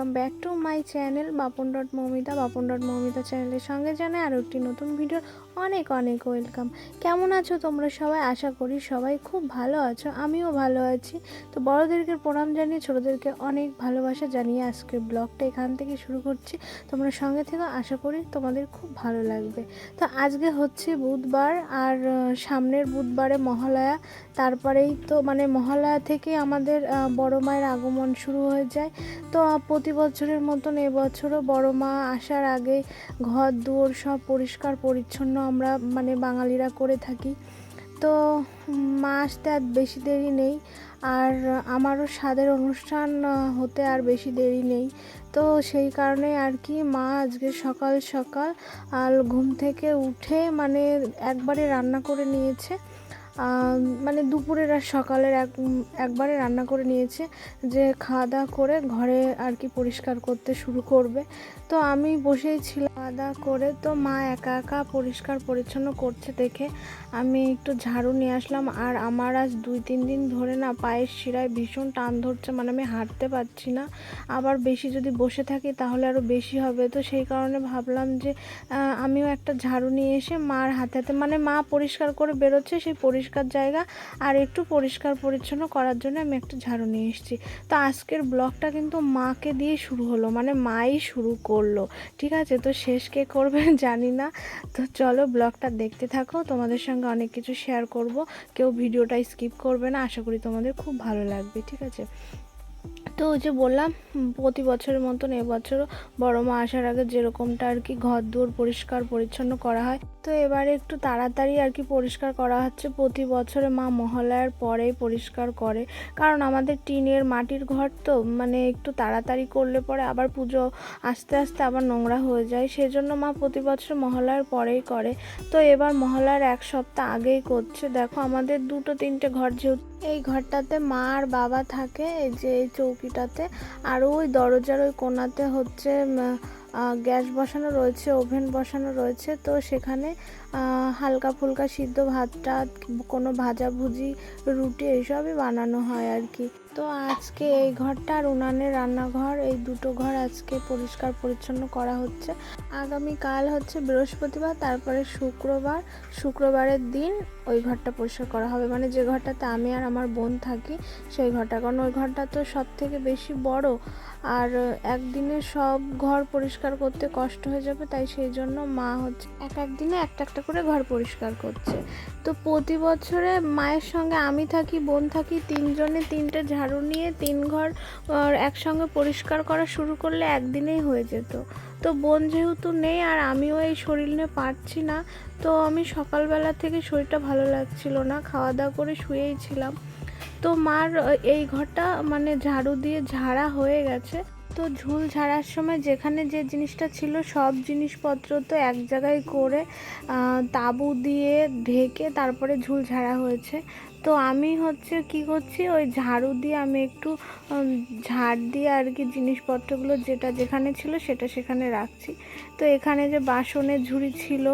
Welcome back to my channel Bapon dot Momita Bapon dot Momita চ্যানেলের সঙ্গে জানাই আরও একটি নতুন ভিডিও অনেক অনেক ওয়েলকাম কেমন আছো তোমরা সবাই? আশা করি সবাই খুব ভালো আছো আমিও ভালো আছি। তো বড়োদেরকে প্রণাম জানিয়ে ছোটোদেরকে অনেক ভালোবাসা জানিয়ে আজকে ব্লগটা এখান থেকে শুরু করছি। তোমরা সঙ্গে থেকে আশা করি তোমাদের খুব ভালো লাগবে। তো আজকে হচ্ছে বুধবার আর সামনের বুধবারে মহালয়া। তারপরেই তো মানে মহালয়া থেকে আমাদের বড় মায়ের আগমন শুরু হয়ে যায়। তো আহ, প্রতি বছরের মতন এবছরও বড় মা আসার আগে ঘর, দুয়ার সব পরিষ্কার, পরিচ্ছন্ন আমরা মানে বাঙালিরা করে থাকি। তো মা আসতে আর বেশি দেরি নেই আর আমারও স্বাদের অনুষ্ঠান হতে আর বেশি দেরি নেই। তো সেই কারণে আর কি মা আজকে সকাল সকাল আর ঘুম থেকে উঠে মানে একবারে রান্না করে নিয়েছে। মানে দুপুরের আর সকালের এক, একবারে রান্না করে নিয়েছে, যে খাওয়া দাওয়া করে ঘরে আর কি পরিষ্কার করতে শুরু করবে। তো আমি বসেই ছিলাম দাওয়া করে। তো মা একা একা পরিষ্কার পরিচ্ছন্ন করছে দেখে আমি একটু ঝাড়ু নিয়ে আসলাম। আর আমার আজ দুই তিন দিন ধরে না পায়ের শিরায় ভীষণ টান ধরছে মানে আমি হাঁটতে পারছি না। আবার বেশি যদি বসে থাকি তাহলে আরও বেশি হবে। তো সেই কারণে ভাবলাম যে আমিও একটা ঝাড়ু নিয়ে এসে মার হাতে হাতে মানে মা পরিষ্কার করে বেরোচ্ছে সেই পরিষ্কার জায়গা। আর একটু পরিষ্কার পরিচ্ছন্ন করার জন্য আমি একটা ঝাড়ু নিয়ে এসেছি। তো আজকের ব্লগটা কিন্তু মাকে দিয়ে শুরু হলো মানে মাই শুরু করল ঠিক আছে, তো শেষ কে করবে জানি না। তো চলো ব্লগটা দেখতে থাকো, তোমাদের সঙ্গে অনেক কিছু শেয়ার করব। কেউ ভিডিওটা স্কিপ করবে না, আশা করি তোমাদের খুব ভালো লাগবে, ঠিক আছে? তো ওই যে বললাম প্রতি বছরের মতন এবছরও বড় মা আসার আগে যেরকমটা আর কি ঘর দুয়ার পরিষ্কার পরিচ্ছন্ন করা হয়, তো এবারে একটু তাড়াতাড়ি আর কি পরিষ্কার করা হচ্ছে। প্রতি বছরে মা মহালয়ার পরেই পরিষ্কার করে, কারণ আমাদের টিনের মাটির ঘর তো মানে একটু তাড়াতাড়ি করলে পরে আবার পুজো আস্তে আস্তে আবার নোংরা হয়ে যায়, সেজন্য মা প্রতি বছর মহালয়ার পরেই করে। তো এবার মহালয়ার এক সপ্তাহ আগেই করছে। দেখো আমাদের দুটো তিনটে ঘর যেহেতু, এই ঘরটাতে মা আর বাবা থাকে যে এই চৌকিটাতে। আর ওই দরজার ওই কোনাতে হচ্ছে গ্যাস বসানো রয়েছে, ওভেন বসানো রয়েছে। তো সেখানে হালকা ফুলকা সিদ্ধ ভাতটা, কোনো ভাজাভুজি, রুটি, এইসবই বানানো হয় আর কি। তো আজকে এই ঘরটা আর উনানের রান্নাঘর, এই দুটো ঘর আজকে পরিষ্কার পরিচ্ছন্ন করা হচ্ছে। আগামীকাল হচ্ছে বৃহস্পতিবার, তারপরে শুক্রবার। শুক্রবারের দিন ওই ঘরটা পরিষ্কার করা হবে। মানে যে ঘরটাতে আমি আর আমার বোন থাকি, সেই ঘরটা। কারণ ওই ঘরটা তো সব থেকে বেশি বড়। আর একদিনে সব ঘর পরিষ্কার করতে কষ্ট হয়ে যাবে, তাই সেই জন্য মা হচ্ছে এক এক দিনে একটা একটা করে ঘর পরিষ্কার করছে। তো প্রতি বছরে মায়ের সঙ্গে আমি থাকি, বোন থাকি, তিনজনে তিনটে ঝাড়ু নিয়ে তিন ঘর একসঙ্গে পরিষ্কার করা শুরু করলে একদিনেই হয়ে যেত। তো বোন যেহেতু নেই আর আমিও এই শরীর নিয়ে পারছি না, তো আমি সকালবেলা থেকে শরীরটা ভালো লাগছিল না খাওয়া দাওয়া করে শুয়েই ছিলাম। তো মার এই ঘরটা মানে ঝাড়ু দিয়ে ঝাড়া হয়ে গেছে। তো ঝুল ঝাড়ার সময় যেখানে যে জিনিসটা ছিল সব জিনিসপত্র তো এক জায়গায় করে তাঁবু দিয়ে ঢেকে তারপরে ঝুল ঝাড়া হয়েছে। তো আমি হচ্ছে কি করছি, ওই ঝাড়ু দিয়ে আমি একটু ঝাড় দিয়ে আর কি জিনিসপত্রগুলো যেটা যেখানে ছিল সেটা সেখানে রাখছি। তো এখানে যে বাসনের ঝুড়ি ছিল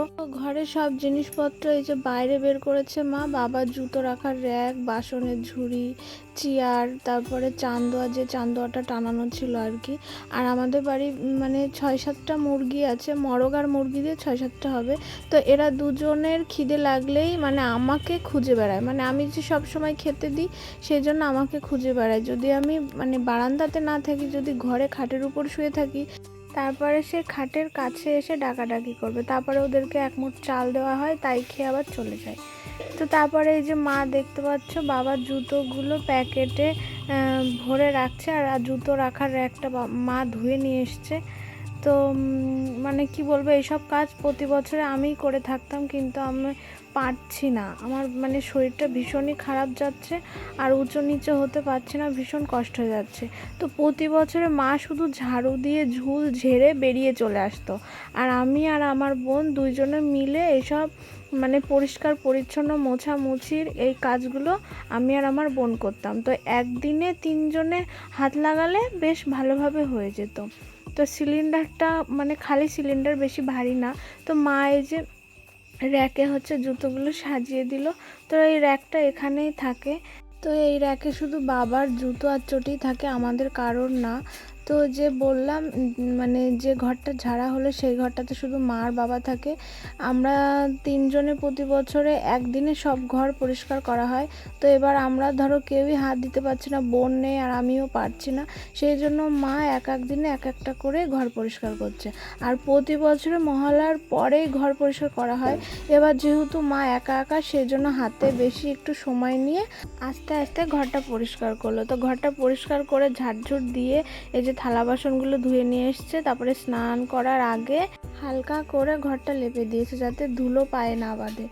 ঘরে সব জিনিসপত্র এই যে বাইরে বের করেছে মা, বাবার জুতো রাখার র্যাক বাসনের ঝুড়ি চেয়ার তারপরে চান্দোয়া, যে চান্দোয়াটা টানানো ছিল আর কি। আর আমাদের বাড়ি মানে ছয় সাতটা মুরগি আছে, মরগ আর মুরগি দিয়ে ছয় সাতটা হবে। তো এরা দুজনের খিদে লাগলেই মানে আমাকে খুঁজে বেড়ায়। মানে আমি যে সব সময় খেতে দিই, সেই জন্য আমাকে খুঁজে বেড়ায়। যদি আমি মানে বারান্দাতে না থাকি, যদি ঘরে খাটের উপর শুয়ে থাকি, তারপরে সে খাটের কাছে এসে ডাকাডাকি করবে। তারপরে ওদেরকে এক মুঠ চাল দেওয়া হয়, তাই খেয়ে আবার চলে যায়। তো তারপরে এই যে মা দেখতে পাচ্ছ বাবার জুতোগুলো প্যাকেটে ভরে রাখছে আর জুতো রাখার একটা মা ধুয়ে নিয়ে এসছে। তো মানে কি বলব, এইসব কাজ প্রতি বছরে আমিই করে থাকতাম, কিন্তু আমি পারছি না। আমার মানে শরীরটা ভীষণই খারাপ যাচ্ছে আর উঁচু নিচু হতে পারছে না, ভীষণ কষ্ট হয়ে যাচ্ছে। তো প্রতি বছরে মা শুধু ঝাড়ু দিয়ে ঝুল ঝেড়ে বেরিয়ে চলে আসতো। আর আমি আর আমার বোন দুইজনে মিলে এইসব মানে পরিষ্কার, পরিচ্ছন্ন, মোছামুছির এই কাজগুলো আমি আর আমার বোন করতাম। তো একদিনে তিনজনে হাত লাগালে বেশ ভালোভাবে হয়ে যেত। তো সিলিন্ডারটা মানে খালি সিলিন্ডার বেশি ভারী না। তো মা এই যে র্যাকে হচ্ছে জুতোগুলো সাজিয়ে দিল। তো এই র্যাকটা এখানেই থাকে। তো এই র্যাকে শুধু বাবার জুতো আর চটি থাকে, আমাদের কারোর না। তো যে বললাম মানে যে ঘরটা ঝাড়া হলো সেই ঘরটাতে শুধু মা আর বাবা থাকে। আমরা তিনজনে প্রতি বছরে একদিনে সব ঘর পরিষ্কার করা হয়। তো এবার আমরা ধরো কেউই হাত দিতে পারছি না, বোন নেই আর আমিও পারছি না। সেই জন্য মা এক এক দিনে এক একটা করে ঘর পরিষ্কার করছে। আর প্রতি বছরে মহালয়ার পরেই ঘর পরিষ্কার করা হয়। এবার যেহেতু মা একা একা, সেই জন্য হাতে বেশি একটু সময় নিয়ে আস্তে আস্তে ঘরটা পরিষ্কার করল। তো ঘরটা পরিষ্কার করে ঝাড়ঝুট দিয়ে এই যে থালা বাসনগুলো ধুয়ে নিয়ে এসছে, তারপরে স্নান করার আগে হালকা করে ঘরটা লেপে দিয়েছে যাতে ধুলো পায়ে না বাঁধে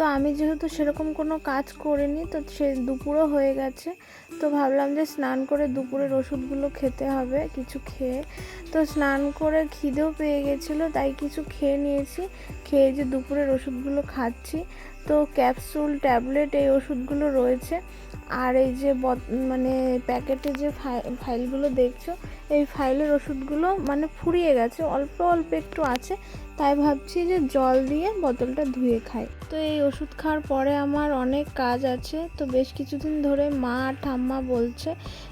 তো আমি যেহেতু সেরকম কোনো কাজ করিনি, তো সে দুপুরও হয়ে গেছে। তো ভাবলাম যে স্নান করে দুপুরের ওষুধগুলো খেতে হবে, কিছু খেয়ে। তো স্নান করে খিদেও পেয়ে গেছিল, তাই কিছু খেয়ে নিয়েছি। খেয়ে যে দুপুরের ওষুধগুলো খাচ্ছি। তো ক্যাপসুল, ট্যাবলেট এই ওষুধগুলো রয়েছে। আর এই যে মানে প্যাকেটে যে ফাই- ফাইলগুলো দেখছ, এই ফাইলের ওষুধগুলো মানে ফুরিয়ে গেছে, অল্প অল্প একটু আছে। তাই ভাবছি যে জল দিয়ে বোতলটা ধুয়ে খাই। তো এই ওষুধ খাওয়ার পরে আমার অনেক কাজ আছে। তো বেশ কিছুদিন ধরে মা ঠাম্মা বলছে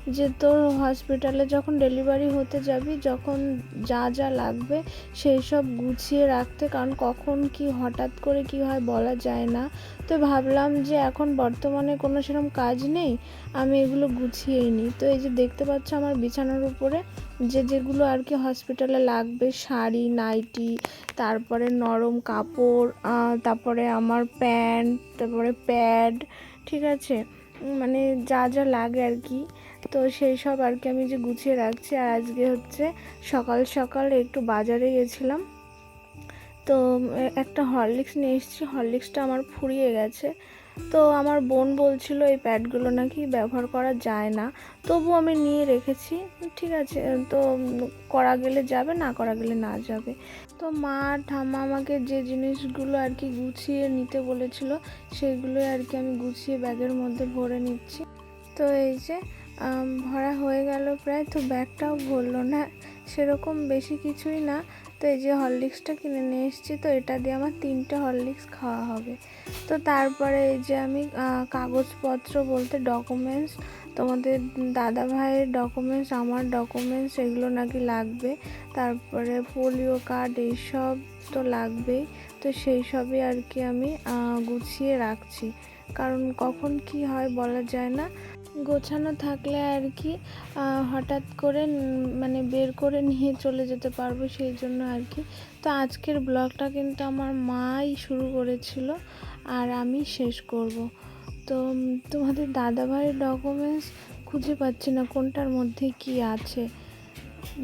যে, তোর হসপিটালে যখন ডেলিভারি হতে যাবি, যখন যা যা লাগবে সেই সব গুছিয়ে রাখতে। কারণ কখন কি হঠাৎ করে কি হয় বলা যায় না। তো ভাবলাম যে এখন বর্তমানে কোনো সেরকম কাজ নেই, আমি এগুলো গুছিয়েই নিই। তো এই যে দেখতে পাচ্ছ আমার বিছানার উপরে যে যেগুলো আর কি হসপিটালে লাগবে, শাড়ি, নাইটি, তারপরে নরম কাপড় তারপরে আমার প্যান্ট, তারপরে প্যাড, ঠিক আছে? মানে যা যা লাগে আর কি। তো সেই সব আর কি আমি যে গুছিয়ে রাখছি, আর আজকে হচ্ছে সকাল সকাল একটু বাজারে গেছিলাম। তো একটা হরলিক্স নিয়ে এসেছি, হরলিক্সটা আমার ফুরিয়ে গেছে। তো আমার বোন বলছিল এই প্যাডগুলো নাকি ব্যবহার করা যায় না। তবু আমি নিয়ে রেখেছি, ঠিক আছে তো করা গেলে যাবে, না করা গেলে না যাবে। তো মা ঠাম্মা আমাকে যে জিনিসগুলো আর কি গুছিয়ে নিতে বলেছিল, সেগুলোই আর কি আমি গুছিয়ে ব্যাগের মধ্যে ভরে নিচ্ছি। তো এই যে ভরা হয়ে গেল প্রায়, তো ব্যাগটাও ভরলো না, সেরকম বেশি কিছুই না। তো এই যে হরলিক্সটা কিনে নিয়ে এসেছি, তো এটা দিয়ে আমার তিনটে হরলিক্স খাওয়া হবে। তো তারপরে এই যে আমি কাগজপত্র বলতে ডকুমেন্টস তোমাদের দাদা ভাইয়ের ডকুমেন্টস আমার ডকুমেন্টস এগুলো নাকি লাগবে। তারপরে পোলিও কার্ড এইসব তো লাগবেই, তো সেই সবই আর কি আমি গুছিয়ে রাখছি। কারণ কখন কি হয় বলা যায় না গোছানো থাকলে আর কি হঠাৎ করে মানে বের করে নিয়ে চলে যেতে পারব সেই জন্য আর কি। তো আজকের ব্লগটা কিন্তু আমার মাই শুরু করেছিল আর আমি শেষ করব। তো তোমাদের দাদাভাইয়ের ডকুমেন্টস খুঁজে পাচ্ছি না, কোনটার মধ্যে কি আছে।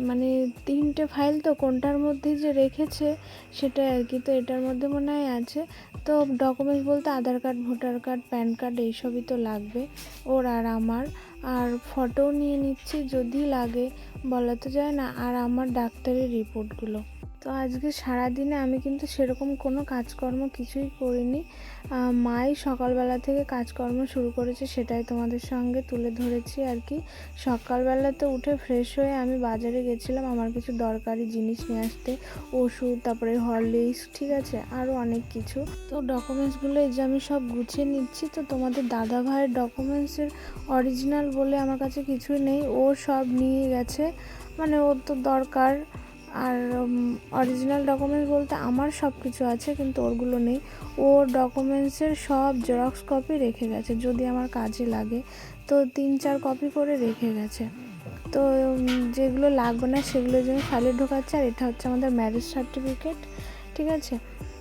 মানে তিনটে ফাইল তো কোনটার মধ্যে যে রেখেছে সেটা আর কি, তো এটার মধ্যে মনে হয় আছে। তো ডকুমেন্টস বলতে Aadhaar card voter card PAN card এইসবই তো লাগবে, ওর আর আমার। আর ফটোও নিয়ে নিচ্ছি যদি লাগে, বলা তো যায় না, আর আমার ডাক্তারের রিপোর্টগুলো তো আজকে সারাদিনে আমি কিন্তু সেরকম কোনো কাজকর্ম কিছুই করিনি। মাই সকালবেলা থেকে কাজকর্ম শুরু করেছে সেটাই তোমাদের সঙ্গে তুলে ধরেছি আর কি। সকালবেলাতে উঠে ফ্রেশ হয়ে আমি বাজারে গেছিলাম আমার কিছু দরকারি জিনিস নিয়ে আসতে। ওষুধ, তারপরে হরলিক্স ঠিক আছে আরও অনেক কিছু। তো ডকুমেন্টসগুলো এই যে আমি সব গুছিয়ে নিচ্ছি, তো তোমাদের দাদা ভাইয়ের ডকুমেন্টসের অরিজিনাল বলে আমার কাছে কিছুই নেই। ও সব নিয়ে গেছে মানে ওর তো দরকার। আর অরিজিনাল ডকুমেন্টস বলতে আমার সব কিছু আছে, কিন্তু ওরগুলো নেই। ও ডকুমেন্টসের সব জেরক্স কপি রেখে গেছে, যদি আমার কাজে লাগে। তো তিন চার কপি করে রেখে গেছে। তো যেগুলো লাগবে না সেগুলো যে আমি ফাইলে ঢোকাচ্ছে, আর এটা হচ্ছে আমাদের ম্যারেজ সার্টিফিকেট ঠিক আছে?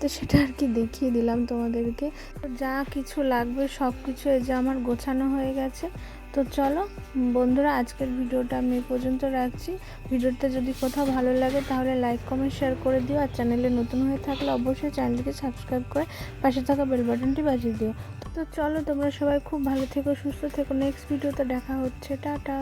তো সেটা আর কি দেখিয়ে দিলাম তোমাদেরকে। তো যা কিছু লাগবে সব কিছু এই যে আমার গোছানো হয়ে গেছে। তো চলো, বন্ধুরা, আজকের ভিডিওটা আমি পর্যন্ত রাখছি। ভিডিওটা যদি কোথাও ভালো লাগে তাহলে লাইক, কমেন্ট, শেয়ার করে দিও। আর চ্যানেলে নতুন হয়ে থাকলে অবশ্যই চ্যানেলটিকে সাবস্ক্রাইব করে পাশে থাকা বেল বাটনটি বাজিয়ে দিও। তো চলো, তোমরা সবাই খুব ভালো থেকো, সুস্থ থেকো। নেক্সট ভিডিওতে দেখা হচ্ছে। টাটা।